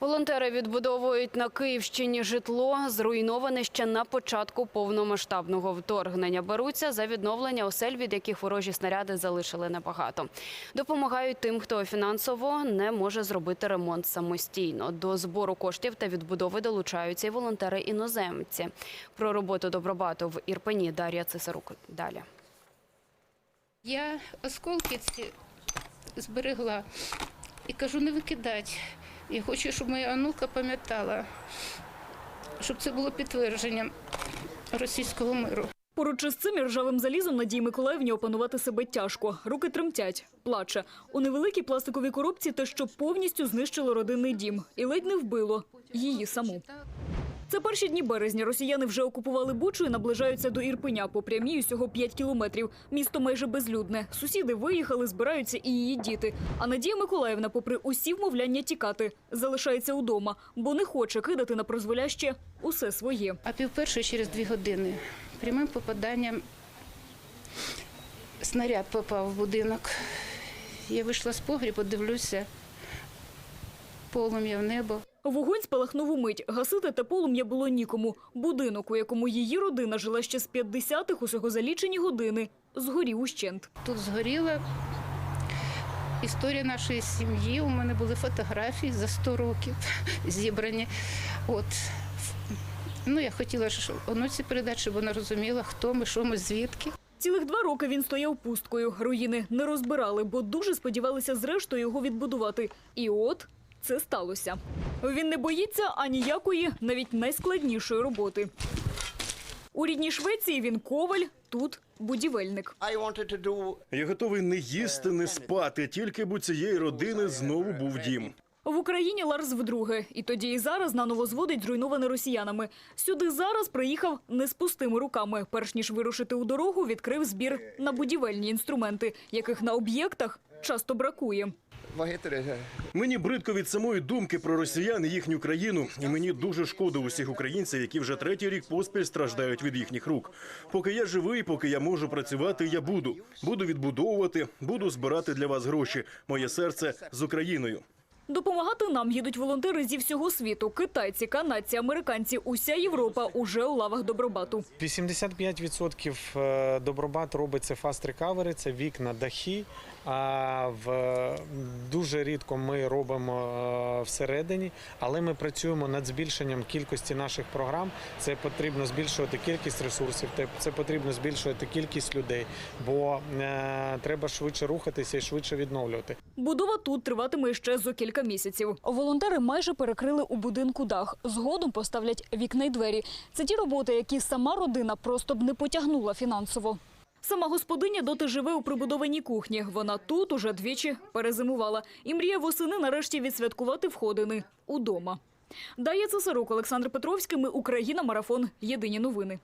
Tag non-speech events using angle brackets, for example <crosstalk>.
Волонтери відбудовують на Київщині житло, зруйноване ще на початку повномасштабного вторгнення. Беруться за відновлення осель, від яких ворожі снаряди залишили небагато. Допомагають тим, хто фінансово не може зробити ремонт самостійно. До збору коштів та відбудови долучаються і волонтери іноземці. Про роботу добробату в Ірпені Дар'я Цесарук. Далі. Я осколки ці зберегла і кажу, не викидати. Я хочу, щоб моя онука пам'ятала, щоб це було підтвердженням російського миру. Поруч із цим ржавим залізом Надії Миколаївні опанувати себе тяжко. Руки тремтять, плаче. У невеликій пластиковій коробці те, що повністю знищило родинний дім. І ледь не вбило її саму. Це перші дні березня. Росіяни вже окупували Бучу і наближаються до Ірпеня по прямій усього 5 кілометрів. Місто майже безлюдне. Сусіди виїхали, збираються і її діти. А Надія Миколаївна, попри усі вмовляння тікати, залишається удома, бо не хоче кидати на прозволяще усе своє. А півпершої через дві години прямим попаданням снаряд попав в будинок. Я вийшла з погрібу, дивлюся, полум'я в небо. Вогонь спалахнув умить. Гасити те полум'я було нікому. Будинок, у якому її родина жила ще з 50-х, усього за лічені години, згорів ущент. Тут згоріла історія нашої сім'ї. У мене були фотографії за 100 років <laughs> зібрані. От. Ну, я хотіла ж онуці передати, щоб вона розуміла, хто ми, що ми, звідки. Цілих два роки він стояв пусткою. Руїни не розбирали, бо дуже сподівалися зрештою його відбудувати. І от це сталося. Він не боїться аніякої, навіть найскладнішої роботи. У рідній Швеції він коваль, тут будівельник. Я готовий не їсти, не спати, тільки б у цієї родини знову був дім. В Україні Ларс вдруге, і тоді і зараз наново зводить зруйноване росіянами. Сюди зараз приїхав не з пустими руками. Перш ніж вирушити у дорогу, відкрив збір на будівельні інструменти, яких на об'єктах часто бракує. Мені бридко від самої думки про росіян і їхню країну, і мені дуже шкода усіх українців, які вже третій рік поспіль страждають від їхніх рук. Поки я живий, поки я можу працювати, я буду. Буду відбудовувати, буду збирати для вас гроші. Моє серце з Україною. Допомагати нам їдуть волонтери зі всього світу: китайці, канадці, американці. Уся Європа уже у лавах добробату. 85% е, добробат робиться фаст рекавери, це вікна, дахи. А в дуже рідко ми робимо е, всередині, але ми працюємо над збільшенням кількості наших програм. Це потрібно збільшувати кількість ресурсів, це потрібно збільшувати кількість людей, бо е, треба швидше рухатися і швидше відновлювати. Будова тут триватиме ще зо кілька місяців. Волонтери майже перекрили у будинку дах. Згодом поставлять вікна й двері. Це ті роботи, які сама родина просто б не потягнула фінансово. Сама господиня доти живе у прибудованій кухні. Вона тут уже двічі перезимувала і мріє восени нарешті відсвяткувати входини удома. Дає Цесарук, Олександр Петровський. Ми Україна. Марафон. Єдині новини.